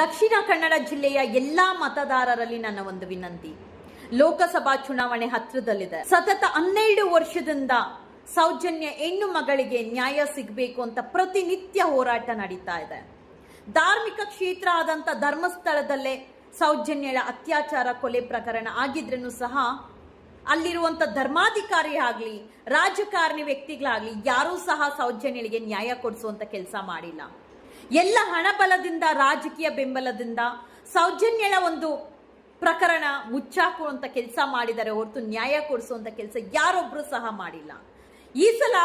ದಕ್ಷಿಣ ಕನ್ನಡ ಜಿಲ್ಲೆಯ ಎಲ್ಲಾ ಮತದಾರರಲ್ಲಿ ನನ್ನ ಒಂದು ವಿನಂತಿ. ಲೋಕಸಭಾ ಚುನಾವಣೆ ಹತ್ತಿರದಲ್ಲಿದೆ. ಸತತ ಹನ್ನೆರಡು ವರ್ಷದಿಂದ ಸೌಜನ್ಯ ಹೆಣ್ಣು ಮಗಳಿಗೆ ನ್ಯಾಯ ಸಿಗಬೇಕು ಅಂತ ಪ್ರತಿನಿತ್ಯ ಹೋರಾಟ ನಡೀತಾ ಇದೆ. ಧಾರ್ಮಿಕ ಕ್ಷೇತ್ರ ಆದಂತ ಧರ್ಮಸ್ಥಳದಲ್ಲೇ ಸೌಜನ್ಯಳ ಅತ್ಯಾಚಾರ ಕೊಲೆ ಪ್ರಕರಣ ಆಗಿದ್ರೂ ಸಹ ಅಲ್ಲಿರುವಂತ ಧರ್ಮಾಧಿಕಾರಿ ಆಗ್ಲಿ, ರಾಜಕಾರಣಿ ವ್ಯಕ್ತಿಗಳಾಗ್ಲಿ ಯಾರೂ ಸಹ ಸೌಜನ್ಯಳಿಗೆ ನ್ಯಾಯ ಕೊಡಿಸುವಂತ ಕೆಲಸ ಮಾಡಿಲ್ಲ. ಎಲ್ಲ ಹಣಬಲದಿಂದ, ರಾಜಕೀಯ ಬೆಂಬಲದಿಂದ, ಸೌಜನ್ಯಳ ಒಂದು ಪ್ರಕರಣ ಮುಚ್ಚಾಕುವಂಥ ಕೆಲಸ ಮಾಡಿದ್ದಾರೆ ಹೊರತು ನ್ಯಾಯ ಕೊಡಿಸುವಂಥ ಕೆಲಸ ಯಾರೊಬ್ರು ಸಹ ಮಾಡಿಲ್ಲ. ಈ ಸಲ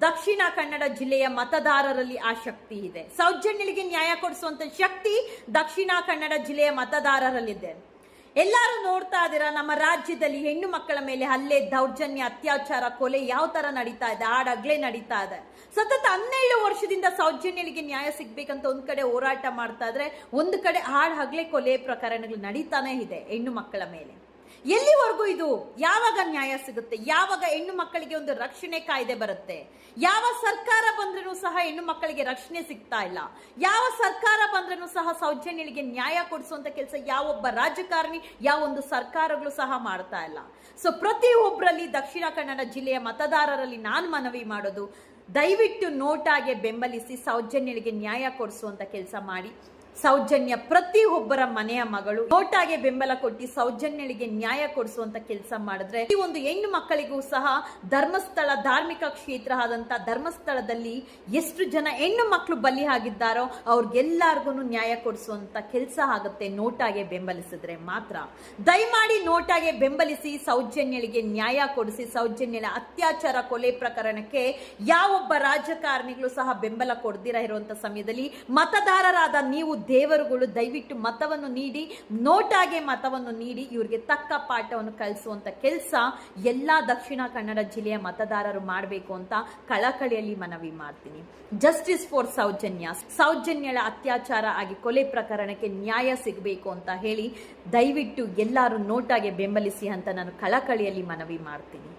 ದಕ್ಷಿಣ ಕನ್ನಡ ಜಿಲ್ಲೆಯ ಮತದಾರರಲ್ಲಿ ಆ ಶಕ್ತಿ ಇದೆ. ಸೌಜನ್ಯಳಿಗೆ ನ್ಯಾಯ ಕೊಡಿಸುವಂಥ ಶಕ್ತಿ ದಕ್ಷಿಣ ಕನ್ನಡ ಜಿಲ್ಲೆಯ ಮತದಾರರಲ್ಲಿದೆ. ಎಲ್ಲರೂ ನೋಡ್ತಾ ಇದ್ದೀರಾ, ನಮ್ಮ ರಾಜ್ಯದಲ್ಲಿ ಹೆಣ್ಣು ಮಕ್ಕಳ ಮೇಲೆ ಹಲ್ಲೆ, ದೌರ್ಜನ್ಯ, ಅತ್ಯಾಚಾರ, ಕೊಲೆ ಯಾವ ತರ ನಡೀತಾ ಇದೆ? ಆಡಗ್ಲೇ ನಡೀತಾ ಇದೆ. ಸತತ ಹನ್ನೆರಡು ವರ್ಷದಿಂದ ಸೌಜನ್ಯಗಳಿಗೆ ನ್ಯಾಯ ಸಿಗ್ಬೇಕಂತ ಒಂದ್ ಕಡೆ ಹೋರಾಟ ಮಾಡ್ತಾ ಇದ್ರೆ, ಒಂದು ಕಡೆ ಹಾಡ್ ಹಗ್ಲೆ ಕೊಲೆ ಪ್ರಕರಣಗಳು ನಡೀತಾನೆ ಇದೆ ಹೆಣ್ಣು ಮಕ್ಕಳ ಮೇಲೆ. ಎಲ್ಲಿವರೆಗೂ ಇದು? ಯಾವಾಗ ನ್ಯಾಯ ಸಿಗುತ್ತೆ? ಯಾವಾಗ ಹೆಣ್ಣು ಮಕ್ಕಳಿಗೆ ಒಂದು ರಕ್ಷಣೆ ಕಾಯ್ದೆ ಬರುತ್ತೆ? ಯಾವ ಸರ್ಕಾರ ಬಂದ್ರೂ ಸಹ ಹೆಣ್ಣು ಮಕ್ಕಳಿಗೆ ರಕ್ಷಣೆ ಸಿಗ್ತಾ ಇಲ್ಲ. ಯಾವ ಸರ್ಕಾರ ಬಂದ್ರೂ ಸಹ ಸೌಜನ್ಯಳಿಗೆ ನ್ಯಾಯ ಕೊಡಿಸುವಂತ ಕೆಲಸ ಯಾವೊಬ್ಬ ರಾಜಕಾರಣಿ ಯಾವೊಂದು ಸರ್ಕಾರಗಳು ಸಹ ಮಾಡ್ತಾ ಇಲ್ಲ. ಸೊ ಪ್ರತಿಯೊಬ್ಬರಲ್ಲಿ ದಕ್ಷಿಣ ಕನ್ನಡ ಜಿಲ್ಲೆಯ ಮತದಾರರಲ್ಲಿ ನಾನು ಮನವಿ ಮಾಡೋದು, ದಯವಿಟ್ಟು ನೋಟಾಗೆ ಬೆಂಬಲಿಸಿ ಸೌಜನ್ಯಳಿಗೆ ನ್ಯಾಯ ಕೊಡಿಸುವಂತ ಕೆಲಸ ಮಾಡಿ. ಸೌಜನ್ಯ ಪ್ರತಿಯೊಬ್ಬರ ಮನೆಯ ಮಗಳು ನೋಟಾಗೆ ಬೆಂಬಲ ಕೊಟ್ಟು ಸೌಜನ್ಯಳಿಗೆ ನ್ಯಾಯ ಕೊಡಿಸುವಂತ ಕೆಲಸ ಮಾಡಿದ್ರೆ ಈ ಒಂದು ಹೆಣ್ಣು ಮಕ್ಕಳಿಗೂ ಸಹ ಧರ್ಮಸ್ಥಳ ಧಾರ್ಮಿಕ ಕ್ಷೇತ್ರ ಆದಂತ ಧರ್ಮಸ್ಥಳದಲ್ಲಿ ಎಷ್ಟು ಜನ ಹೆಣ್ಣು ಮಕ್ಕಳು ಬಲಿ ಆಗಿದ್ದಾರೋ ಅವ್ರಿಗೆಲ್ಲರಿಗೂ ನ್ಯಾಯ ಕೊಡಿಸುವಂತ ಕೆಲಸ ಆಗುತ್ತೆ ನೋಟಾಗೆ ಬೆಂಬಲಿಸಿದ್ರೆ ಮಾತ್ರ. ದಯಮಾಡಿ ನೋಟಾಗೆ ಬೆಂಬಲಿಸಿ ಸೌಜನ್ಯಳಿಗೆ ನ್ಯಾಯ ಕೊಡಿಸಿ ಸೌಜನ್ಯಳ ಅತ್ಯಾಚಾರ ಕೊಲೆ ಪ್ರಕರಣಕ್ಕೆ ಯಾವೊಬ್ಬ ರಾಜಕಾರಣಿಗಳು ಸಹ ಬೆಂಬಲ ಕೊಡ್ದಿರ ಇರುವಂತ ಸಮಯದಲ್ಲಿ ಮತದಾರರಾದ ನೀವು ದೇವರುಗಳು ದಯವಿಟ್ಟು ಮತವನ್ನು ನೀಡಿ, ನೋಟಾಗೆ ಮತವನ್ನು ನೀಡಿ ಇವರಿಗೆ ತಕ್ಕ ಪಾಠವನ್ನು ಕಲಿಸುವಂಥ ಕೆಲಸ ಎಲ್ಲ ದಕ್ಷಿಣ ಕನ್ನಡ ಜಿಲ್ಲೆಯ ಮತದಾರರು ಮಾಡಬೇಕು ಅಂತ ಕಳಕಳಿಯಲ್ಲಿ ಮನವಿ ಮಾಡ್ತೀನಿ. Justice for Soujanya. ಸೌಜನ್ಯಳ ಅತ್ಯಾಚಾರ ಆಗಿ ಕೊಲೆ ಪ್ರಕರಣಕ್ಕೆ ನ್ಯಾಯ ಸಿಗಬೇಕು ಅಂತ ಹೇಳಿ ದಯವಿಟ್ಟು ಎಲ್ಲರೂ ನೋಟಾಗೆ ಬೆಂಬಲಿಸಿ ಅಂತ ನಾನು ಕಳಕಳಿಯಲ್ಲಿ ಮನವಿ ಮಾಡ್ತೀನಿ.